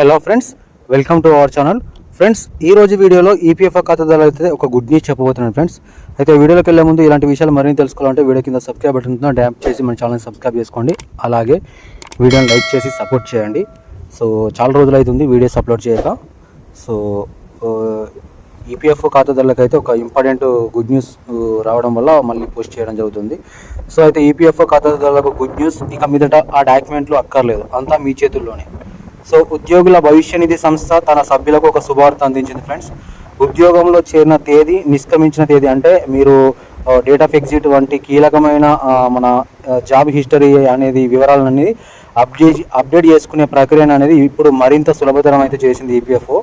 Hello friends welcome to our channel friends ఈ రోజు వీడియోలో ఈపీఎఫ్ఓ ఖాతాదారులు అయితే ఒక గుడ్ న్యూస్ చెప్పబోతున్నాను ఫ్రెండ్స్ అయితే వీడియోలోకి వెళ్ళే ముందు ఇలాంటి విషయాలు మరిన్ని తెలుసుకోవాలంటే వీడియో కింద సబ్స్క్రైబ్ బటన్ ఉంటుందో చేసి మన ఛానల్ని సబ్స్క్రైబ్ చేసుకోండి. అలాగే వీడియోని లైక్ చేసి సపోర్ట్ చేయండి. సో చాలా రోజులు అవుతుంది వీడియోస్ అప్లోడ్ చేయక. సో ఈపీఎఫ్ఓ ఖాతాదారులకు అయితే ఒక ఇంపార్టెంట్ గుడ్ న్యూస్ రావడం వల్ల మళ్ళీ పోస్ట్ చేయడం జరుగుతుంది. సో అయితే ఈపీఎఫ్ఓ ఖాతాదారులకు గుడ్ న్యూస్ ఇక మీదట ఆ డాక్యుమెంట్లు అక్కర్లేదు అంతా మీ చేతుల్లోనే. సో ఉద్యోగుల భవిష్య నిధి సంస్థ తన సభ్యులకు ఒక శుభవార్త అందించింది ఫ్రెండ్స్. ఉద్యోగంలో చేరిన తేదీ నిష్క్రమించిన తేదీ అంటే మీరు డేట్ ఆఫ్ ఎగ్జిట్ వంటి కీలకమైన మన జాబ్ హిస్టరీ అనేది వివరాలన్నీ అప్డేట్ అప్డేట్ చేసుకునే ప్రక్రియ అనేది ఇప్పుడు మరింత సులభతరం అయితే చేసింది ఈపీఎఫ్ఓ.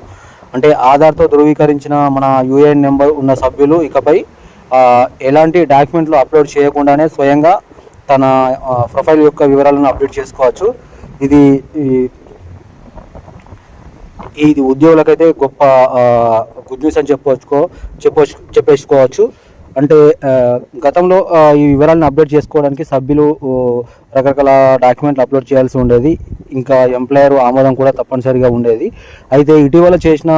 అంటే ఆధార్తో ధృవీకరించిన మన యూఏఎన్ నెంబర్ ఉన్న సభ్యులు ఇకపై ఎలాంటి డాక్యుమెంట్లు అప్లోడ్ చేయకుండానే స్వయంగా తన ప్రొఫైల్ యొక్క వివరాలను అప్డేట్ చేసుకోవచ్చు. ఇది ఇది ఉద్యోగులకైతే గొప్ప గుడ్ న్యూస్ అని చెప్పవచ్చుకో చెప్పవచ్చు చెప్పేసుకోవచ్చు. అంటే గతంలో ఈ వివరాలను అప్డేట్ చేసుకోవడానికి సభ్యులు రకరకాల డాక్యుమెంట్లు అప్లోడ్ చేయాల్సి ఉండేది. ఇంకా ఎంప్లాయర్ ఆమోదం కూడా తప్పనిసరిగా ఉండేది. అయితే ఇటీవల చేసిన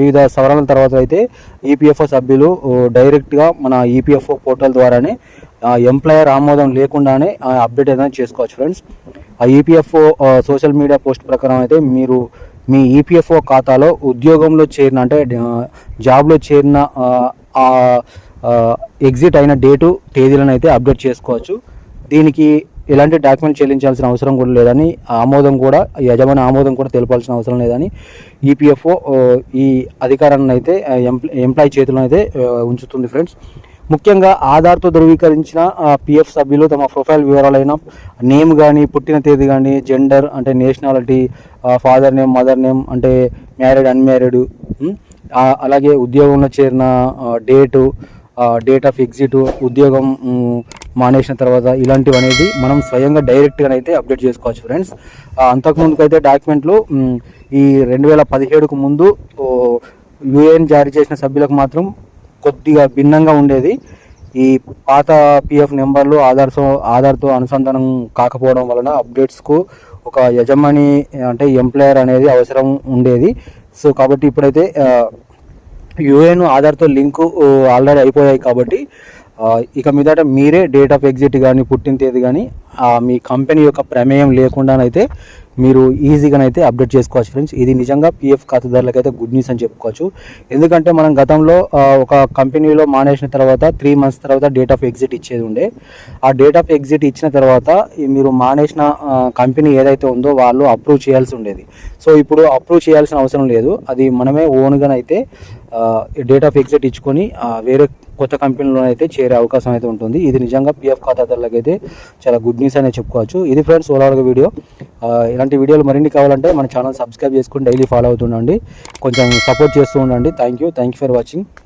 వివిధ సవరణల తర్వాత అయితే ఈపీఎఫ్ఓ సభ్యులు డైరెక్ట్గా మన ఈపీఎఫ్ఓ పోర్టల్ ద్వారానే ఎంప్లాయర్ ఆమోదం లేకుండానే అప్డేట్ ఏదైనా చేసుకోవచ్చు ఫ్రెండ్స్. ఆ ఈపీఎఫ్ఓ సోషల్ మీడియా పోస్ట్ ప్రకారం అయితే మీరు మీ ఈపీఎఫ్ఓ ఖాతాలో ఉద్యోగంలో చేరిన అంటే జాబ్లో చేరిన ఎగ్జిట్ అయిన డేటు తేదీలను అయితే అప్డేట్ చేసుకోవచ్చు. దీనికి ఎలాంటి డాక్యుమెంట్ చెల్లించాల్సిన అవసరం కూడా లేదని ఆమోదం కూడా యజమాని ఆమోదం కూడా తెలపాల్సిన అవసరం లేదని ఈపీఎఫ్ఓ ఈ అధికారాన్ని అయితే ఎంప్లాయ్ చేతిలో అయితే ఉంచుతుంది ఫ్రెండ్స్. ముఖ్యంగా ఆధార్తో ధృవీకరించిన పిఎఫ్ సభ్యులు తమ ప్రొఫైల్ వివరాలైన నేమ్ కానీ పుట్టిన తేదీ కానీ జెండర్ అంటే nationality father name mother name అంటే మ్యారీడ్ అన్మ్యారీడ్ అలాగే ఉద్యోగంలో చేరిన డేటు డేట్ ఆఫ్ ఎగ్జిట్ ఉద్యోగం మానేసిన తర్వాత ఇలాంటివి అనేది మనం స్వయంగా డైరెక్ట్గా అయితే అప్డేట్ చేసుకోవచ్చు ఫ్రెండ్స్ అంతకుముందుకైతే అయితే డాక్యుమెంట్లు ఈ రెండు వేల పదిహేడుకు ముందు యుఏఎన్ జారీ చేసిన సభ్యులకు మాత్రం కొద్దిగా భిన్నంగా ఉండేది. ఈ పాత పిఎఫ్ నెంబర్లు ఆధార్తో ఆధార్తో అనుసంధానం కాకపోవడం వలన అప్డేట్స్కు ఒక యజమాని అంటే ఎంప్లాయర్ అనేది అవసరం ఉండేది. సో కాబట్టి ఇప్పుడైతే యుఏన్ ఆధార్తో లింకు ఆల్రెడీ అయిపోయాయి కాబట్టి ఇక మీదట మీరే డేట్ ఆఫ్ ఎగ్జిట్ కానీ పుట్టిన తేదీ కానీ మీ కంపెనీ యొక్క ప్రమేయం లేకుండానైతే మీరు ఈజీగానైతే అప్డేట్ చేసుకోవచ్చు ఫ్రెండ్స్. ఇది నిజంగా పిఎఫ్ ఖాతాదారులకు అయితే గుడ్ న్యూస్ అని చెప్పుకోవచ్చు. ఎందుకంటే మనం గతంలో ఒక కంపెనీలో మానేసిన తర్వాత త్రీ మంత్స్ తర్వాత డేట్ ఆఫ్ ఎగ్జిట్ ఇచ్చేది ఉండే. ఆ డేట్ ఆఫ్ ఎగ్జిట్ ఇచ్చిన తర్వాత మీరు మానేసిన కంపెనీ ఏదైతే ఉందో వాళ్ళు అప్రూవ్ చేయాల్సి ఉండేది. సో ఇప్పుడు అప్రూవ్ చేయాల్సిన అవసరం లేదు. అది మనమే ఓన్గానైతే డేట్ ఆఫ్ ఎగ్జిట్ ఇచ్చుకొని వేరే కొత్త కంపెనీలో అయితే చేరే అవకాశం అయితే ఉంటుంది. ఇది నిజంగా పిఎఫ్ ఖాతాదారులకు అయితే చాలా గుడ్ న్యూస్ అనే చెప్పుకోవచ్చు. ఇది ఫ్రెండ్స్ ఓవరాల్గా వీడియో ఇలాంటి వీడియోలు మరిన్ని కావాలంటే మన ఛానల్ సబ్స్క్రైబ్ చేసుకుని డైలీ ఫాలో అవుతుండండి. కొంచెం సపోర్ట్ చేస్తూ ఉండండి. Thank you thank you for watching